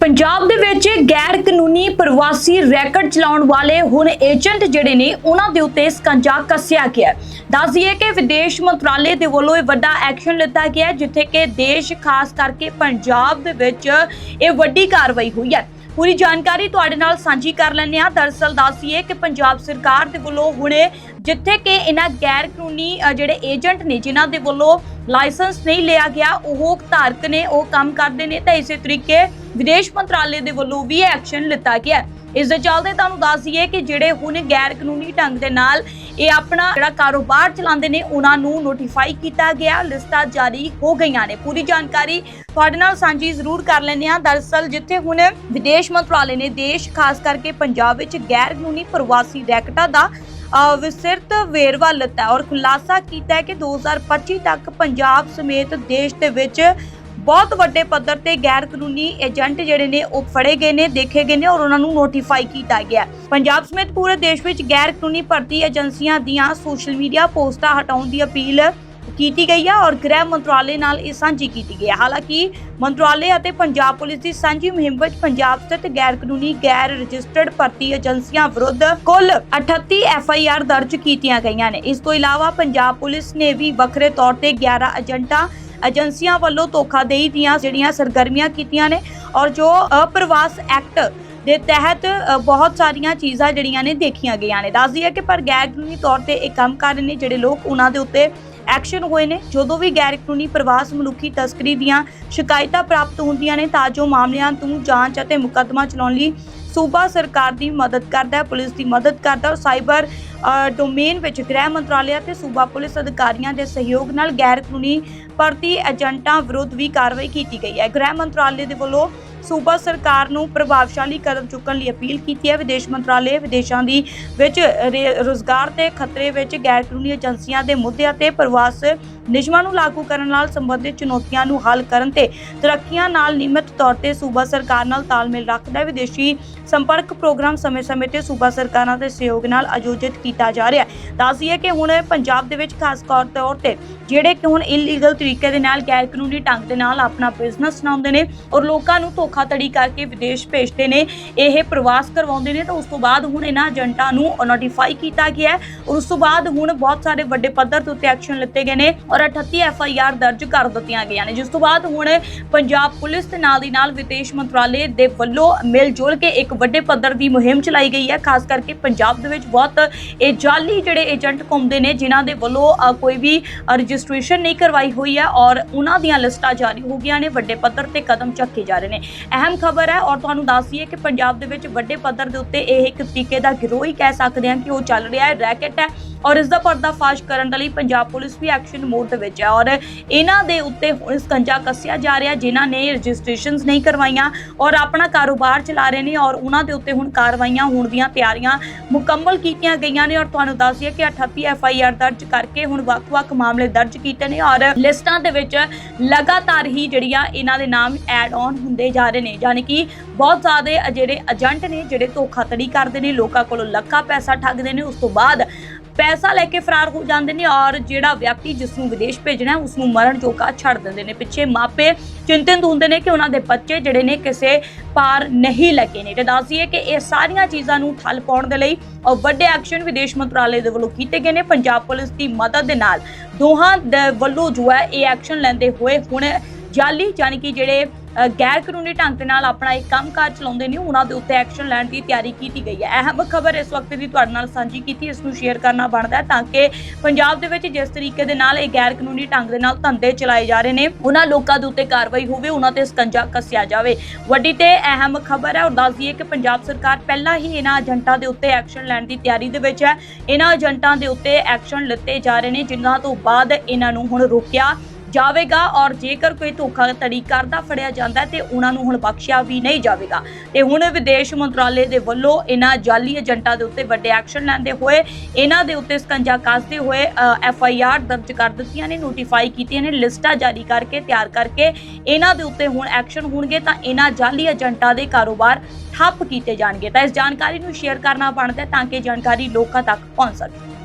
ਪੰਜਾਬ ਦੇ ਵਿੱਚ ਗੈਰ ਕਾਨੂੰਨੀ ਪ੍ਰਵਾਸੀ ਰੈਕਟ ਚਲਾਉਣ ਵਾਲੇ ਹੁਣ ਏਜੰਟ ਜਿਹੜੇ ਨੇ, ਉਹਨਾਂ ਦੇ ਉੱਤੇ ਸਕੰਜਾ ਕੱਸਿਆ ਗਿਆ ਹੈ। ਦੱਸ ਦਈਏ ਕਿ ਵਿਦੇਸ਼ ਮੰਤਰਾਲੇ ਦੇ ਵੱਲੋਂ ਇਹ ਵੱਡਾ ਐਕਸ਼ਨ ਲਿੱਤਾ ਗਿਆ ਜਿੱਥੇ ਕਿ ਦੇਸ਼, ਖਾਸ ਕਰਕੇ ਪੰਜਾਬ ਦੇ ਵਿੱਚ ਇਹ ਵੱਡੀ ਕਾਰਵਾਈ ਹੋਈ ਹੈ। ਪੂਰੀ ਜਾਣਕਾਰੀ ਤੁਹਾਡੇ ਨਾਲ ਸਾਂਝੀ ਕਰ ਲੈਂਦੇ ਹਾਂ। ਦਰਅਸਲ ਦੱਸੀਏ ਕਿ ਪੰਜਾਬ ਸਰਕਾਰ ਦੇ ਵੱਲੋਂ ਹੁਣੇ ਜਿੱਥੇ ਕਿ ਇਹਨਾਂ ਗੈਰ ਕਾਨੂੰਨੀ ਜਿਹੜੇ ਏਜੰਟ ਨੇ, ਜਿਨ੍ਹਾਂ ਦੇ ਵੱਲੋਂ ਲਾਇਸੈਂਸ ਨਹੀਂ ਲਿਆ ਗਿਆ, ਉਹ ਧਾਰਕ ਨੇ, ਉਹ ਕੰਮ ਕਰਦੇ ਨੇ। ਤਾਂ ਇਸੇ ਤਰੀਕੇ ਵਿਦੇਸ਼ ਮੰਤਰਾਲੇ ਦੇ ਵੱਲੋਂ ਵੀ ਐਕਸ਼ਨ ਲਿੱਤਾ ਗਿਆ ਇਸ ਦੇ ਚੱਲਦੇ ਤੁਹਾਨੂੰ ਦੱਸ ਦਈਏ ਕਿ ਜਿਹੜੇ ਹੁਣ ਗੈਰ ਕਾਨੂੰਨੀ ਢੰਗ ਦੇ ਨਾਲ ਇਹ ਆਪਣਾ ਜਿਹੜਾ ਕਾਰੋਬਾਰ ਚਲਾਉਂਦੇ ਨੇ ਉਹਨਾਂ ਨੂੰ ਨੋਟੀਫਾਈ ਕੀਤਾ ਗਿਆ। ਲਿਸਟਾਂ ਜਾਰੀ ਹੋ ਗਈਆਂ ਨੇ। ਪੂਰੀ ਜਾਣਕਾਰੀ ਤੁਹਾਡੇ ਨਾਲ ਸਾਂਝੀ ਜ਼ਰੂਰ ਕਰ ਲੈਂਦੇ ਹਾਂ। ਦਰਅਸਲ ਜਿੱਥੇ ਹੁਣ ਵਿਦੇਸ਼ ਮੰਤਰਾਲੇ ਨੇ ਦੇਸ਼ ਖਾਸ ਕਰਕੇ ਪੰਜਾਬ ਵਿੱਚ ਗੈਰ ਕਾਨੂੰਨੀ ਪ੍ਰਵਾਸੀ ਰੈਕਟਾਂ ਦਾ ਅ, ਵਿਸਤ੍ਰਿਤ ਵੇਰਵਾ ਲਿੱਤਾ ਔਰ ਖੁਲਾਸਾ ਕੀਤਾ ਹੈ ਕਿ 2025 ਤੱਕ ਪੰਜਾਬ ਸਮੇਤ ਦੇਸ਼ ਦੇ ਵਿੱਚ ਬਹੁਤ ਵੱਡੇ ਪੱਧਰ ਤੇ ਗੈਰ ਕਾਨੂੰਨੀ ਏਜੰਟ ਜਿਹੜੇ ਨੇ ਉਹ ਫੜੇ ਗਏ ਨੇ, ਦੇਖੇ ਗਏ ਨੇ ਔਰ ਉਹਨਾਂ ਨੂੰ ਨੋਟੀਫਾਈ ਕੀਤਾ ਗਿਆ ਪੰਜਾਬ ਸਮੇਤ ਪੂਰੇ ਦੇਸ਼ ਵਿੱਚ ਗੈਰ ਕਾਨੂੰਨੀ ਭਰਤੀ ਏਜੰਸੀਆਂ ਦੀਆਂ ਸੋਸ਼ਲ ਮੀਡੀਆ ਪੋਸਟਾਂ ਹਟਾਉਣ ਦੀ ਅਪੀਲ ਕੀਤੀ ਗਈ ਹੈ ਔਰ ਗ੍ਰਹਿ ਮੰਤਰਾਲੇ ਨਾਲ ਇਹ ਸਾਂਝੀ ਕੀਤੀ ਗਈ ਹੈ। ਹਾਲਾਂਕਿ ਮੰਤਰਾਲੇ ਅਤੇ ਪੰਜਾਬ ਪੁਲਿਸ ਦੀ ਸਾਂਝੀ ਮੁਹਿੰਮ ਵਿੱਚ ਪੰਜਾਬ ਸਥਿਤ ਗੈਰ ਕਾਨੂੰਨੀ ਗੈਰ ਰਜਿਸਟਰਡ ਭਰਤੀ ਏਜੰਸੀਆਂ ਵਿਰੁੱਧ ਕੁੱਲ 38 ਐਫ ਆਈ ਆਰ ਦਰਜ ਕੀਤੀਆਂ ਗਈਆਂ ਨੇ। ਇਸ ਤੋਂ ਇਲਾਵਾ ਪੰਜਾਬ ਪੁਲਿਸ ਨੇ ਵੀ ਵੱਖਰੇ ਤੌਰ ਤੇ 11 ਏਜੰਟਾਂ ਏਜੰਸੀਆਂ ਵੱਲੋਂ ਧੋਖਾਦੇਹੀ ਦੀਆਂ ਜਿਹੜੀਆਂ ਸਰਗਰਮੀਆਂ ਕੀਤੀਆਂ ਨੇ ਔਰ ਜੋ ਅਪ੍ਰਵਾਸ ਐਕਟ ਦੇ ਤਹਿਤ ਬਹੁਤ ਸਾਰੀਆਂ ਚੀਜ਼ਾਂ ਜਿਹੜੀਆਂ ਨੇ ਦੇਖੀਆਂ ਗਈਆਂ ਨੇ। ਦੱਸਦੀ ਹੈ ਕਿ ਪਰ ਗੈਰ ਕਾਨੂੰਨੀ ਤੌਰ ਤੇ ਇਹ ਕੰਮ ਕਰ ਰਹੇ ਨੇ ਜਿਹੜੇ ਲੋਕ ਉਹਨਾਂ ਦੇ ਉੱਤੇ ਐਕਸ਼ਨ ਹੋਏ ਨੇ। ਜਦੋਂ ਵੀ ਗੈਰ ਕਾਨੂੰਨੀ ਪ੍ਰਵਾਸ ਮਨੁੱਖੀ ਤਸਕਰੀ ਦੀਆਂ ਸ਼ਿਕਾਇਤਾਂ ਪ੍ਰਾਪਤ ਹੁੰਦੀਆਂ ਨੇ ਤਾਂ ਜੋ ਮਾਮਲਿਆਂ ਤੋਂ ਜਾਂਚ ਅਤੇ ਮੁਕੱਦਮਾ ਚਲਾਉਣ ਲਈ ਸੂਬਾ ਸਰਕਾਰ ਦੀ ਮਦਦ ਕਰਦਾ ਹੈ ਪੁਲਿਸ ਦੀ ਮਦਦ ਕਰਦਾ ਔਰ ਸਾਈਬਰ ਅ, ਡੋਮੇਨ ਵਿੱਚ ਗ੍ਰਹਿ ਮੰਤਰਾਲੇ ਅਤੇ ਸੂਬਾ ਪੁਲਿਸ ਅਧਿਕਾਰੀਆਂ ਦੇ ਸਹਿਯੋਗ ਨਾਲ ਗੈਰ ਕਾਨੂੰਨੀ ਭਰਤੀ ਏਜੰਟਾਂ ਵਿਰੁੱਧ ਵੀ ਕਾਰਵਾਈ ਕੀਤੀ ਗਈ ਹੈ। ਗ੍ਰਹਿ ਮੰਤਰਾਲੇ ਦੇ ਵੱਲੋਂ ਸੂਬਾ ਸਰਕਾਰ ਨੂੰ ਪ੍ਰਭਾਵਸ਼ਾਲੀ ਕਦਮ ਚੁੱਕਣ ਲਈ ਅਪੀਲ ਕੀਤੀ ਹੈ। ਵਿਦੇਸ਼ ਮੰਤਰਾਲੇ ਵਿਦੇਸ਼ਾਂ ਦੀ ਵਿੱਚ ਰੇ- ਰੁਜ਼ਗਾਰ ਤੇ ਖਤਰੇ ਵਿੱਚ ਗੈਰ ਕਾਨੂੰਨੀ ਏਜੰਸੀਆਂ ਦੇ ਮੁੱਦਿਆਂ ਤੇ ਪ੍ਰਵਾਸ ਨਿਯਮਾਂ ਨੂੰ ਲਾਗੂ ਕਰਨ ਨਾਲ ਸੰਬੰਧਿਤ ਚੁਣੌਤੀਆਂ ਨੂੰ ਹੱਲ ਕਰਨ ਤੇ ਤਰੱਕੀਆਂ ਨਾਲ ਨਿਯਮਿਤ ਤੌਰ ਤੇ ਸੂਬਾ ਸਰਕਾਰ ਨਾਲ ਤਾਲਮੇਲ ਰੱਖਦਾ ਹੈ। ਵਿਦੇਸ਼ੀ ਸੰਪਰਕ ਪ੍ਰੋਗਰਾਮ ਸਮੇਂ-ਸਮੇਂ ਤੇ ਸੂਬਾ ਸਰਕਾਰਾਂ ਦੇ ਸਹਿਯੋਗ ਨਾਲ ਆਯੋਜਿਤ ਕੀਤਾ ਜਾ ਰਿਹਾ ਹੈ। ਦੱਸੀਏ ਕਿ ਹੁਣ ਪੰਜਾਬ ਦੇ ਵਿੱਚ ਖਾਸ ਤੌਰ ਤੇ ਜਿਹੜੇ ਕਿ ਹੁਣ ਇਲੀਗਲ ਤਰੀਕੇ ਦੇ ਨਾਲ ਗੈਰ ਕਾਨੂੰਨੀ ਢੰਗ ਦੇ ਨਾਲ ਆਪਣਾ ਬਿਜ਼ਨਸ ਚਲਾਉਂਦੇ ਨੇ ਔਰ ਲੋਕਾਂ ਨੂੰ ਧੋਖਾ ਧੋਖਾਧੜੀ ਕਰਕੇ ਵਿਦੇਸ਼ ਭੇਜਦੇ ਨੇ, ਇਹ ਪ੍ਰਵਾਸ ਕਰਵਾਉਂਦੇ ਨੇ, ਤਾਂ ਉਸ ਤੋਂ ਬਾਅਦ ਹੁਣ ਇਹਨਾਂ ਏਜੰਟਾਂ ਨੂੰ ਨੋਟੀਫਾਈ ਕੀਤਾ ਗਿਆ ਹੈ ਉਸ ਤੋਂ ਬਾਅਦ ਹੁਣ ਬਹੁਤ ਸਾਰੇ ਵੱਡੇ ਪੱਧਰ ਦੇ ਉੱਤੇ ਐਕਸ਼ਨ ਲਿੱਤੇ ਗਏ ਨੇ ਔਰ 38 ਐਫ ਆਈ ਆਰ ਦਰਜ ਕਰ ਦਿੱਤੀਆਂ ਗਈਆਂ ਨੇ। ਜਿਸ ਤੋਂ ਬਾਅਦ ਹੁਣ ਪੰਜਾਬ ਪੁਲਿਸ ਦੇ ਨਾਲ ਦੀ ਨਾਲ ਵਿਦੇਸ਼ ਮੰਤਰਾਲੇ ਦੇ ਵੱਲੋਂ ਮਿਲ ਜੁਲ ਕੇ ਇੱਕ ਵੱਡੇ ਪੱਧਰ ਦੀ ਮੁਹਿੰਮ ਚਲਾਈ ਗਈ ਹੈ। ਖਾਸ ਕਰਕੇ ਪੰਜਾਬ ਦੇ ਵਿੱਚ ਬਹੁਤ ਇਹ ਜਾਲੀ ਜਿਹੜੇ ਏਜੰਟ ਘੁੰਮਦੇ ਨੇ, ਜਿਨ੍ਹਾਂ ਦੇ ਵੱਲੋਂ ਕੋਈ ਵੀ ਰਜਿਸਟ੍ਰੇਸ਼ਨ ਨਹੀਂ ਕਰਵਾਈ ਹੋਈ ਹੈ ਔਰ ਉਹਨਾਂ ਦੀਆਂ ਲਿਸਟਾਂ ਜਾਰੀ ਹੋ ਗਈਆਂ ਨੇ। ਵੱਡੇ ਪੱਧਰ ਤੇ ਕਦਮ ਚੱਕੇ ਜਾ ਰਹੇ ਨੇ। ਅਹਿਮ ਖਬਰ ਹੈ ਔਰ ਤੁਹਾਨੂੰ ਦੱਸ ਦਈਏ ਕਿ ਪੰਜਾਬ ਦੇ ਵਿੱਚ ਵੱਡੇ ਪੱਧਰ ਦੇ ਉੱਤੇ ਇਹ ਇੱਕ ਤਰੀਕੇ ਦਾ ਗਿਰੋਹ ਹੀ ਕਹਿ ਸਕਦੇ ਹਾਂ ਕਿ ਉਹ ਚੱਲ ਰਿਹਾ ਹੈ, ਰੈਕਟ ਹੈ। ਔਰ ਇਸ ਦਾ ਪਰਦਾਫਾਸ਼ ਕਰਨ ਦੇ ਲਈ ਪੰਜਾਬ ਪੁਲਿਸ ਵੀ ਐਕਸ਼ਨ ਮੋਡ ਦੇ ਵਿੱਚ ਹੈ ਔਰ ਇਹਨਾਂ ਦੇ ਉੱਤੇ ਹੁਣ ਸਕੰਜਾ ਕੱਸਿਆ ਜਾ ਰਿਹਾ, ਜਿਨ੍ਹਾਂ ਨੇ ਰਜਿਸਟ੍ਰੇਸ਼ਨਸ ਨਹੀਂ ਕਰਵਾਈਆਂ ਔਰ ਆਪਣਾ ਕਾਰੋਬਾਰ ਚਲਾ ਰਹੇ ਨੇ ਔਰ ਉਹਨਾਂ ਦੇ ਉੱਤੇ ਹੁਣ ਕਾਰਵਾਈਆਂ ਹੋਣ ਦੀਆਂ ਤਿਆਰੀਆਂ ਮੁਕੰਮਲ ਕੀਤੀਆਂ ਗਈਆਂ ਨੇ ਔਰ ਤੁਹਾਨੂੰ ਦੱਸ ਦਈਏ ਕਿ 38 ਐਫ ਆਈ ਆਰ ਦਰਜ ਕਰਕੇ ਹੁਣ ਵੱਖ-ਵੱਖ ਮਾਮਲੇ ਦਰਜ ਕੀਤੇ ਨੇ ਔਰ ਲਿਸਟਾਂ ਦੇ ਵਿੱਚ ਲਗਾਤਾਰ ਹੀ ਜਿਹੜੀਆਂ ਇਹਨਾਂ ਦੇ ਨਾਮ ਐਡ ਆਨ ਹੁੰਦੇ ਜਾ ਰਹੇ ਨੇ, ਯਾਨੀ ਕਿ ਬਹੁਤ ਜ਼ਿਆਦਾ ਜਿਹੜੇ ਏਜੰਟ ਨੇ, ਜਿਹੜੇ ਧੋਖਾਧੜੀ ਕਰਦੇ ਨੇ, ਲੋਕਾਂ ਕੋਲੋਂ ਲੱਖਾਂ ਪੈਸਾ ਠੱਗਦੇ ਨੇ, ਉਸ ਤੋਂ ਬਾਅਦ ਪੈਸਾ ਲੈ ਕੇ ਫਰਾਰ ਹੋ ਜਾਂਦੇ ਨੇ ਔਰ ਜਿਹੜਾ ਵਿਅਕਤੀ ਜਿਸ ਨੂੰ ਵਿਦੇਸ਼ ਭੇਜਣਾ ਹੈ, ਉਸ ਨੂੰ ਮਰਨ ਜੋਗਾ ਛੱਡ ਦਿੰਦੇ ਨੇ। ਪਿੱਛੇ ਮਾਪੇ ਚਿੰਤਿਤ ਹੁੰਦੇ ਨੇ ਕਿ ਉਹਨਾਂ ਦੇ ਬੱਚੇ ਜਿਹੜੇ ਨੇ ਕਿਸੇ ਪਾਰ ਨਹੀਂ ਲੱਗੇ ਨੇ। ਤੇ ਦੱਸੀਏ ਕਿ ਇਹ ਸਾਰੀਆਂ ਚੀਜ਼ਾਂ ਨੂੰ ਠੱਲ ਪਾਉਣ ਦੇ ਲਈ ਔਰ ਵੱਡੇ ਐਕਸ਼ਨ ਵਿਦੇਸ਼ ਮੰਤਰਾਲੇ ਦੇ ਵੱਲੋਂ ਕੀਤੇ ਗਏ ਨੇ। ਪੰਜਾਬ ਪੁਲਿਸ ਦੀ ਮਦਦ ਦੇ ਨਾਲ ਦੋਹਾਂ ਦੇ ਵੱਲੋਂ ਜੋ ਹੈ ਇਹ ਐਕਸ਼ਨ ਲੈਂਦੇ ਹੋਏ ਹੁਣ ਜਾਲੀ ਯਾਨੀ ਕਿ ਜਿਹੜੇ ਗੈਰ ਕਾਨੂੰਨੀ ਢੰਗ ਦੇ ਨਾਲ ਆਪਣਾ ਇੱਕ ਕੰਮਕਾਜ ਚਲਾਉਂਦੇ ਨੇ, ਉਹਨਾਂ ਦੇ ਉੱਤੇ ਐਕਸ਼ਨ ਲੈਣ ਦੀ ਤਿਆਰੀ ਕੀਤੀ ਗਈ ਹੈ। ਅਹਿਮ ਖਬਰ ਇਸ ਵਕਤ ਦੀ ਤੁਹਾਡੇ ਨਾਲ ਸਾਂਝੀ ਕੀਤੀ, ਇਸ ਨੂੰ ਸ਼ੇਅਰ ਕਰਨਾ ਬਣਦਾ ਹੈ ਤਾਂ ਕਿ ਪੰਜਾਬ ਦੇ ਵਿੱਚ ਜਿਸ ਤਰੀਕੇ ਦੇ ਨਾਲ ਇਹ ਗੈਰ ਕਾਨੂੰਨੀ ਢੰਗ ਦੇ ਨਾਲ ਧੰਦੇ ਚਲਾਏ ਜਾ ਰਹੇ ਨੇ, ਉਹਨਾਂ ਲੋਕਾਂ ਦੇ ਉੱਤੇ ਕਾਰਵਾਈ ਹੋਵੇ, ਉਹਨਾਂ ਤੇ ਸਕੰਜਾ ਕੱਸਿਆ ਜਾਵੇ। ਵੱਡੀ ਤੇ ਅਹਿਮ ਖਬਰ ਹੈ ਔਰ ਦੱਸ ਦਈਏ ਕਿ ਪੰਜਾਬ ਸਰਕਾਰ ਪਹਿਲਾਂ ਹੀ ਇਹਨਾਂ ਏਜੰਟਾਂ ਦੇ ਉੱਤੇ ਐਕਸ਼ਨ ਲੈਣ ਦੀ ਤਿਆਰੀ ਦੇ ਵਿੱਚ ਹੈ। ਇਹਨਾਂ ਏਜੰਟਾਂ ਦੇ ਉੱਤੇ ਐਕਸ਼ਨ ਲਿੱਤੇ ਜਾ ਰਹੇ ਨੇ, ਜਿਨ੍ਹਾਂ ਤੋਂ ਬਾਅਦ ਇਹਨਾਂ ਨੂੰ ਹੁਣ ਰੋਕਿਆ ਜਾਵੇਗਾ ਔਰ ਜੇਕਰ ਕੋਈ ਧੋਖਾਧੜੀ ਕਰਦਾ ਫੜਿਆ ਜਾਂਦਾ ਹੈ ਤੇ ਉਹਨਾਂ ਨੂੰ ਹੁਣ ਬਖਸ਼ਿਆ ਵੀ ਨਹੀਂ ਜਾਵੇਗਾ। ਤੇ ਹੁਣ ਵਿਦੇਸ਼ ਮੰਤਰਾਲੇ ਦੇ ਵੱਲੋਂ ਇਹਨਾਂ ਜਾਲੀ ਏਜੰਟਾਂ ਦੇ ਉੱਤੇ ਵੱਡੇ ਐਕਸ਼ਨ ਲੈਂਦੇ ਹੋਏ, ਇਹਨਾਂ ਦੇ ਉੱਤੇ ਸਕੰਜਾ ਕੱਸਦੇ ਹੋਏ ਐਫ ਆਈ ਆਰ ਦਰਜ ਕਰ ਦਿੱਤੀਆਂ ਨੇ ਨੋਟੀਫਾਈ ਕੀਤੀਆਂ ਨੇ, ਲਿਸਟਾਂ ਜਾਰੀ ਕਰਕੇ, ਤਿਆਰ ਕਰਕੇ ਇਹਨਾਂ ਦੇ ਉੱਤੇ ਹੁਣ ਐਕਸ਼ਨ ਹੋਣਗੇ ਤਾਂ ਇਹਨਾਂ ਜਾਲੀ ਏਜੰਟਾਂ ਦੇ ਕਾਰੋਬਾਰ ਠੱਪ ਕੀਤੇ ਜਾਣਗੇ। ਤਾਂ ਇਸ ਜਾਣਕਾਰੀ ਨੂੰ ਸ਼ੇਅਰ ਕਰਨਾ ਬਣਦਾ ਤਾਂ ਕਿ ਜਾਣਕਾਰੀ ਲੋਕਾਂ ਤੱਕ ਪਹੁੰਚ ਸਕੇ।